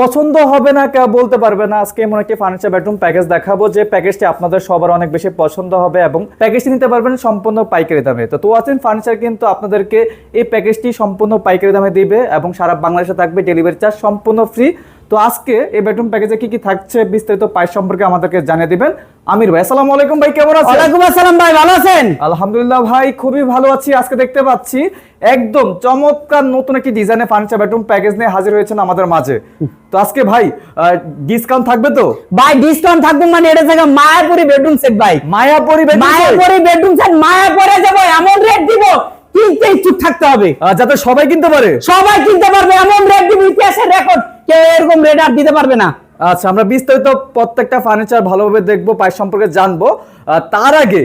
পছন্দ হবে না কেউ বলতে পারবে না। আজকে এমন একটি ফার্নিচার বেডরুম প্যাকেজ দেখাবো যে প্যাকেজটি আপনাদের সবার অনেক বেশি পছন্দ হবে এবং প্যাকেজটি নিতে পারবেন সম্পূর্ণ পাইকারি দামে। তো তো আছেন ফার্নিচার কিন্তু আপনাদেরকে এই প্যাকেজটি সম্পূর্ণ পাইকারি দামে দিবে এবং সারা বাংলাদেশে থাকবে ডেলিভারি চার্জ সম্পূর্ণ ফ্রি তো আজকে এই বেডরুম প্যাকেজে কি কি থাকছে বিস্তারিত প্রাইস সম্পর্কে আমাদেরকে জানিয়ে দিবেন। আমির ভাই আসসালামু আলাইকুম ভাই কেমন আছেন? ওয়ালাইকুম আসসালাম ভাই ভালো আছেন? আলহামদুলিল্লাহ ভাই খুবই ভালো আছি আজকে দেখতে পাচ্ছি একদম চমৎকার নতুন একটি ডিজাইনের ফার্নিচার বেডরুম প্যাকেজ নিয়ে হাজির হয়েছেন আমাদের মাঝে। তো আজকে ভাই ডিসকাউন্ট থাকবে তো? ভাই ডিসকাউন্ট থাকবে মানে এটা থেকে মায়াপুরি বেডরুম সেট ভাই। Mayapuri set? Mayapuri bedroom set মায়াপুরে যাব এমন রেট দিব কিনতে ইচ্ছুক থাকতে হবে। যাতে সবাই কিনতে পারে। সবাই কিনতে পারবে এমন রেট দিব ইতিহাসের রেকর্ড কেউ এরকম রেট আর দিতে পারবে না। আচ্ছা আমরা বিস্তারিত প্রত্যেকটা ফার্নিচার ভালোভাবে দেখব প্রাইস সম্পর্কে জানব। তার আগে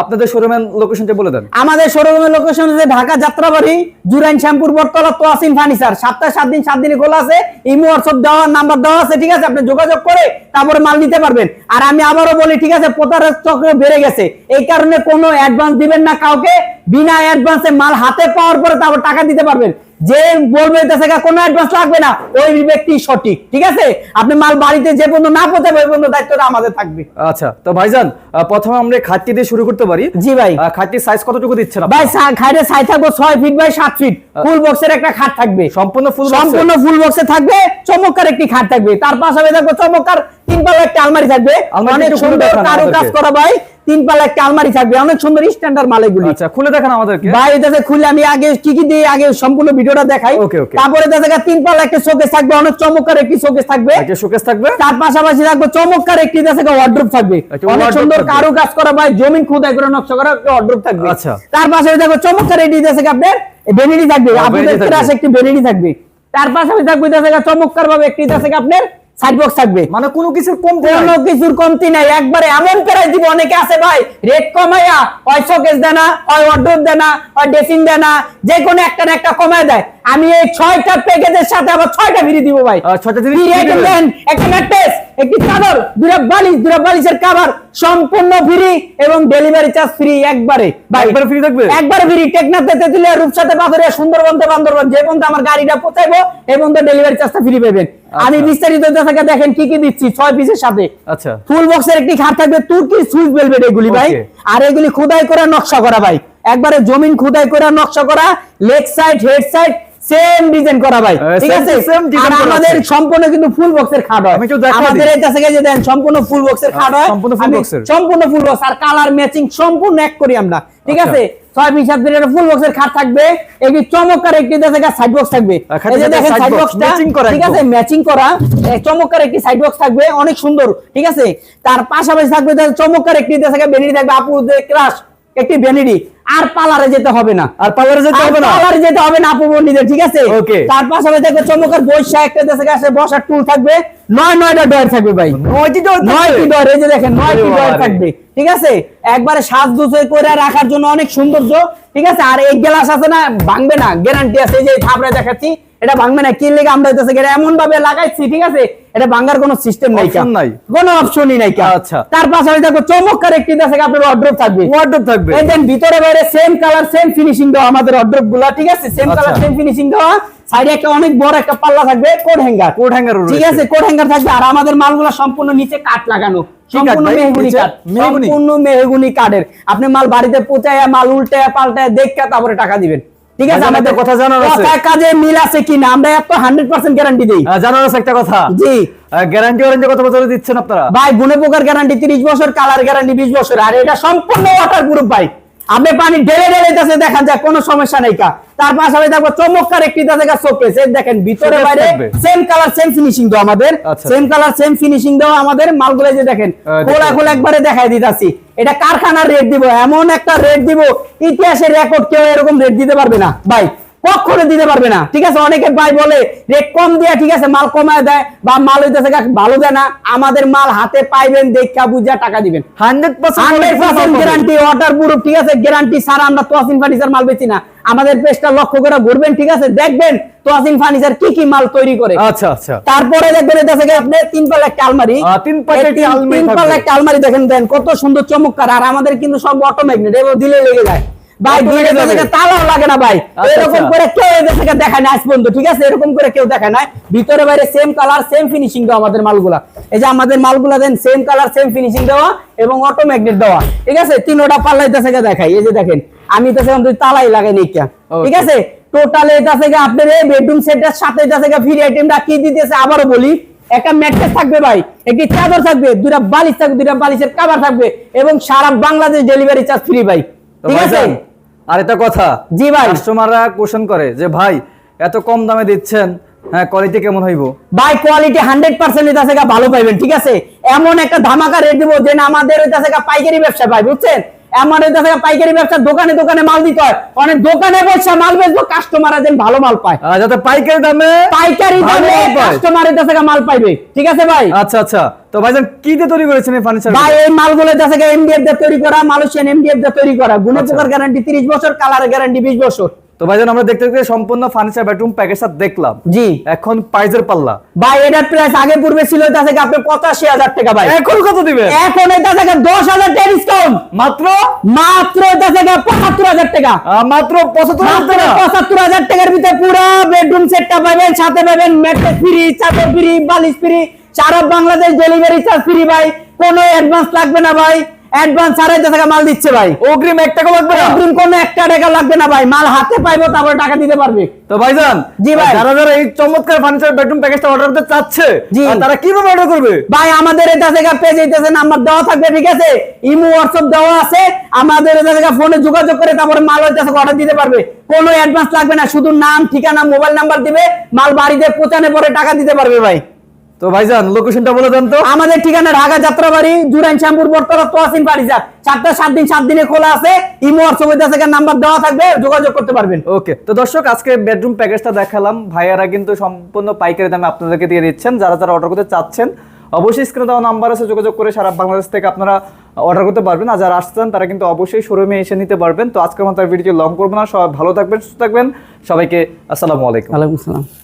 আপনাদের শোরুমের লোকেশনটা বলে দেন। আমাদের শোরুমের লোকেশন হচ্ছে ঢাকা যাত্রাবাড়ি, জুরাইন শ্যামপুর, বটতলা, তোয়াসিন ফার্নিচার। সপ্তাহে সাত দিন, সাত দিনে খোলা আছে। ইমো হোয়াটসঅ্যাপ দেওয়া নাম্বার দেওয়া আছে, ঠিক আছে? আপনি যোগাযোগ করে তারপরে মাল নিতে পারবেন। আর আমি আবারও বলি, ঠিক আছে? প্রতারক চক্র বেড়ে গেছে। এই কারণে কোনো অ্যাডভান্স দিবেন না কাউকে। বিনা অ্যাডভান্সে মাল হাতে পাওয়ার পরে তারপর টাকা দিতে পারবেন। যে বলবে দেশে কোনো অ্যাডভান্স লাগবে না ওই ব্যক্তি সঠিক ঠিক আছে? আপনি মাল বাড়িতে যে পর্যন্ত না পৌঁছাবে ওই পর্যন্ত দায়িত্বটা আমাদের থাকবে। আচ্ছা তো ভাইজান প্রথমে আমরা খাটটি দিয়ে শুরু করতে পারি। জি ভাই। খাটটির সাইজ কতটুকু দিচ্ছেন? ভাই খাটের সাইজ থাকবে ছয় ফিট বাই সাত ফিট ফুল বক্সের একটা খাট থাকবে। সম্পূর্ণ ফুল সম্পূর্ণ ফুল বক্সে থাকবে চমৎকার একটি খাট থাকবে। তার পাশাপাশি থাকবে চমৎকার তিন পাল্লা একটা আলমারি থাকবে। অনেক সুন্দর কারু কাজ করা ভাই। তিন পাল্লা একটা আলমারি থাকবে। অনেক সুন্দর স্ট্যান্ডার্ড মাল এগুলি আচ্ছা খুলে দেখান আমাদেরকে। ভাই এটাতে খুলে আমি আগে কি কি দিয়ে আগে সম্পূর্ণ ভিডিওটা দেখাই। Okay, okay. তারপরে দেখা তিন পাল্লা একটা শোকেস থাকবে অনেক চমৎকার একটি শোকেস থাকবে। একটা শোকেস থাকবে? তার পাশাপাশি থাকবে চমৎকার একটি দেশে ওয়ার্ড্রোপ থাকবে। অনেক সুন্দর কারু কাজ করা ভাই জমিন খুদাই করে নকশা করা একটা ওয়ার্ড্রোপ থাকবে। আচ্ছা। তার পাশে দেখো চমৎকার একটি দেশে আপনার বেনিডি থাকবে। হ্যাঁ, আপনাদের একটি বেনিডি থাকবে। তার পাশাপাশি থাকবে দেশে চমৎকার ভাবে একটি দেশে আপনার সাইড বক্স থাকবে। মানে কোনো কিছুর কম কোনো কিছুর কমতি নাই। একবারে এমন প্রাইস দিব অনেকে আছে ভাই রেট কমায়া শোকেস দেয় না ওই দেয় না ওই ড্রেসিং দেয় না যে কোনো একটা না একটা কমায় দেয়। আমি এই ছয়টা প্যাকেজের সাথে আবার ছয়টা ফ্রি দিব ভাই। ছয়টা ফ্রি একটা ম্যাট্রেস একটি চাদর দুটা বালিশ দুটা বালিশের কভার সম্পূর্ণ ফ্রি এবং ডেলিভারি চার্জ ফ্রি একবারে। ভাই একবারে free থাকবে? একবারে ফ্রি টেকনাতে তেতুলিয়া রূপসাতে পাথরিয়া সুন্দরবন থেকে বান্দরবান যে পর্যন্ত আমার গাড়িটা পৌঁছাইবো এই পর্যন্ত ডেলিভারি চার্জটা ফ্রি পাবেন আমি বিস্তারিত থেকে দেখেন কি কি দিচ্ছি ছয় পিসের সাথে। আচ্ছা। ফুল বক্সের একটি খাট থাকবে তুর্কি সুইচ বেলভেট এগুলি ভাই। আর এগুলি খোদাই করা নকশা করা ভাই। একবারে জমিন খোদাই করা নকশা করা leg side head side same design করা ভাই ঠিক আছে? আর আমাদের সম্পূর্ণ কিন্তু ফুল বক্সের খাট হয়। আমাদের যে দেন সম্পূর্ণ ফুল বক্সের খাট হয়। সম্পূর্ণ box এর। সম্পূর্ণ ফুল বক্স আর কালার ম্যাচিং সম্পূর্ণ এক করি আমরা ঠিক আচ্ছা। আছে? ছয় পিস সাত ফুল বক্সের খাট থাকবে একটি চমৎকার একটি সাইড বক্স থাকবে। এই যে দেখেন সাইড বক্সটা ঠিক আছে? ম্যাচিং করা চমৎকার একটি সাইড বক্স থাকবে অনেক সুন্দর ঠিক আছে? তার পাশাপাশি থাকবে চমৎকার একটি দেশে বেনিডি থাকবে আপু ক্রাশ একটি বেনিডি আর পার্লারে যেতে হবে না। আর পার্লারে যেতে হবে না? পার্লারে যেতে হবে না আপু বন্ধুদের ঠিক আছে? Okay. তার পাশাপাশি থাকবে চমৎকার বৈশা একটা দেশে আসে বসার টুল থাকবে। নয় নয়টা ডয়ার থাকবে ভাই। নয়টি নয়টি ডয়ার এই যে দেখেন নয়টি ডয়ার থাকবে ঠিক আছে? একবারে সাজগুজ করে রাখার জন্য অনেক সৌন্দর্য ঠিক আছে? আর এই গ্লাস আছে না ভাঙবে না গ্যারান্টি আছে এই যে থাপড়ে দেখাচ্ছি এটা ভাঙবে না কি লেগে আমরা এমন ভাবে লাগাইছি ঠিক আছে? এটা ভাঙার কোনো সিস্টেম নাই নাই। কোনো অপশনই নাই আচ্ছা। তার পাশাপাশি দেখো চমৎকার একটি দেশে আপনার অর্ডার থাকবে। ওয়ার্ডরোব থাকবে। দেন ভিতরে বাইরে সেম কালার সেম ফিনিশিং দেওয়া আমাদের অর্ডারগুলা ঠিক আছে? সেম। কালার সেম ফিনিশিং দেওয়া। সাইডে একটা অনেক বড় একটা পাল্লা থাকবে কোড হ্যাঙ্গার কোড ও ঠিক আছে? কোড হ্যাঙ্গার থাকবে আর আমাদের মালগুলো সম্পূর্ণ নিচে কাঠ লাগানো? সম্পূর্ণ মেহগুনি কাঠের। আপনি মাল বাড়িতে পৌঁছায় মাল উল্টায় পাল্টায় দেখে তারপরে টাকা দিবেন। ঠিক আছে আমাদের কথা জানার আছে। কথায় কাজে মিল আছে কিনা আমরা এত হান্ড্রেড পার্সেন্ট গ্যারান্টি দিই। জানার আছে একটা কথা। জি। গ্যারান্টি ওয়ারেন্টি কত বছর দিচ্ছেন আপনারা? ভাই গুণে পোকার গ্যারান্টি তিরিশ বছর কালার গ্যারান্টি বিশ বছর আর এটা সম্পূর্ণ ওয়াটার প্রুফ ভাই। আপনি পানি ঢেলে ঢেলে দেখা যায় কোনো সমস্যা নেই কা। তার পাশাপাশি দেখব চমৎকার একটি দেখা শোকেস দেখেন ভিতরে বাইরে সেম কালার সেম ফিনিশিং দাও আমাদের। সেম কালার সেম ফিনিশিং দাও আমাদের। মালগুলো যে দেখেন খোলা খোলা একবারে দেখাই দিতাছি। এটা কারখানার রেট দিব, এমন একটা রেট দিব, ইতিহাসের রেকর্ড কেউ এরকম রেট দিতে পারবে না। ভাই কখনো দিতে পারবে না। ঠিক আছে অনেকে ভাই বলে রেট কম দিয়ে ঠিক আছে মাল কমায় দেয় বা মাল হইতেছে ভালো দেয় না। আমাদের মাল হাতে পাইবেন দেখা বুঝা টাকা দিবেন। Hundred percent guarantee waterproof ঠিক আছে গ্যারান্টি ছাড়া আমরা তোয়াসিন ফার্নিচার মাল বেচি না। আমাদের পেজটা লক্ষ্য করে ঘুরবেন ঠিক আছে দেখবেন তোয়াসিন ফার্নিচার কি কি মাল তৈরি করে। আচ্ছা আচ্ছা। তারপরে দেখবেন এটা থেকে আপনি তিন পাল্লা একটা আলমারি। তিন পাল্লা একটি তিন- পাল্লা একটা আলমারি দেখেন দেন কত সুন্দর চমৎকার। আর আমাদের কিন্তু সব অটোমেগনেট এবং দিলে লেগে যায়। ভাই তালাও লাগে না ভাই। আচ্ছা, এরকম আচ্ছা। করে কেউ এদের থেকে দেখায় না আজ পর্যন্ত ঠিক আছে? এরকম করে কেউ দেখায় না। ভিতরে বাইরে সেম কালার সেম ফিনিশিং দেওয়া আমাদের মালগুলা। এই যে আমাদের মালগুলা দেন সেম কালার সেম ফিনিশিং দেওয়া এবং অটো ম্যাগনেট দেওয়া। ঠিক আছে? তিনোটা পাল্লা থেকে দেখাই। এই যে দেখেন আমি তো সেরকম তালাই লাগাই নি ঠিক আছে? টোটাল এটা থেকে আপনার এই বেডরুম সাথে এটা থেকে ফ্রি আইটেমটা কি দিতেছে আবারও বলি। একটা ম্যাট্রেস থাকবে ভাই একটি চাদর থাকবে দুটা বালিশ থাকবে দুটা বালিশের কভার থাকবে এবং সারা বাংলাদেশ ডেলিভারি চার্জ ফ্রি ভাই। ঠিক আছে? আর একটা কথা জি ভাই। কাস্টমাররা কোশ্চেন করে যে ভাই এত কম দামে দিচ্ছেন হ্যাঁ কোয়ালিটি কেমন হইব? বাই কোয়ালিটি হান্ড্রেড পার্সেন্ট এটা থেকে ভালো পাইবেন ঠিক আছে? এমন একটা ধামাকা রেট দিব যে না আমাদের ওইটা থেকে পাইকারি ব্যবসা পাই বুঝছেন? এমন ওইটা থেকে পাইকারি ব্যবসা দোকানে দোকানে মাল দিতে হয়। অনেক দোকানে বসে মাল বেচবো কাস্টমার যেন ভালো মাল পায়। যাতে পাইকারি দামে পাইকারি দামে মাল পায়। কাস্টমার এটা থেকে মাল পাইবে ঠিক আছে ভাই? আচ্ছা আচ্ছা। তো ভাইজান কি দিয়ে তৈরি করেছেন এই ফার্নিচার ভাই এই মালগুলো যা থেকে এমডিএফ দিয়ে তৈরি করা মালয়েশিয়ান এমডিএফ দিয়ে তৈরি করা। গুণে আচ্ছা। পোকার গ্যারান্টি 30 বছর কালার গ্যারান্টি 20 বছর। তো ভাইজান আমরা দেখতে দেখতে সম্পূর্ণ ফার্নিচার বেডরুম প্যাকেজটা দেখলাম। জি। এখন প্রাইজের পাল্লা। ভাই এটার প্রাইস আগে পূর্বে ছিল এটা থেকে আপনি 85000 টাকা ভাই। এখন কত দিবেন? এখন এটা থেকে 10000 টাকা ডিসকাউন্ট মাত্র? মাত্র এটা থেকে 75000 টাকা। মাত্র পঁচাত্তর হাজার মাত্র টাকা? 75000 টাকার ভিতরে পুরো বেডরুম সেটটা পাবেন সাথে পাবেন ম্যাট্রেস ফ্রি চাদর ফ্রি বালিশ ফ্রি সারা বাংলাদেশ ডেলিভারি চার্জ ফ্রি ভাই। কোনো অ্যাডভান্স লাগবে না ভাই। অ্যাডভান্স আড়াই টাকা মাল দিচ্ছে ভাই। অগ্রিম এক টাকা লাগবে না? অগ্রিম কোনো একটা টাকা লাগবে না ভাই। মাল হাতে পাইবো তারপরে টাকা দিতে পারবে। তো ভাইজান জি ভাই। যারা যারা এই চমৎকার ফার্নিচার বেডরুম প্যাকেজটা অর্ডার করতে চাচ্ছে আর তারা কীভাবে অর্ডার করবে? ভাই আমাদের এটা থেকে পেজ এইতেছে নাম্বার দেওয়া থাকবে ঠিক আছে? ইমো হোয়াটসঅ্যাপ দেওয়া আছে। আমাদের এটা থেকে ফোনে যোগাযোগ করে তারপরে মাল হইতেছে অর্ডার দিতে পারবে। কোনো অ্যাডভান্স লাগবে না শুধু নাম ঠিকানা মোবাইল নাম্বার দিবে। মাল বাড়িতে পৌঁছানোর পরে টাকা দিতে পারবে ভাই। তো ভাইজান লোকেশনটা বলে দেন তো। আমাদের ঠিকানা ঢাকা যাত্রাবাড়ি জুরাইন শ্যামপুর বটতলা তোয়াসিন ফার্নিচার চারটা সাত দিন সাত দিনে খোলা আছে। ইমো হইতে থেকে নাম্বার দেওয়া থাকবে যোগাযোগ করতে পারবেন। ওকে তো দর্শক আজকে বেডরুম প্যাকেজটা দেখালাম। ভাইয়ারা কিন্তু সম্পূর্ণ পাইকারি দামে আপনাদেরকে দিয়ে দিচ্ছেন। যারা যারা অর্ডার করতে চাচ্ছেন অবশ্যই স্ক্রিনে দেওয়া নাম্বার আছে যোগাযোগ করে সারা বাংলাদেশ থেকে আপনারা অর্ডার করতে পারবেন। আর যারা আসছেন তারা কিন্তু অবশ্যই শোরুমে এসে নিতে পারবেন। তো আজকের মতো ভিডিও লং করব না। সবাই ভালো থাকবেন সুস্থ থাকবেন। সবাইকে আসসালামু আলাইকুম। ওয়ালাইকুম আসসালাম।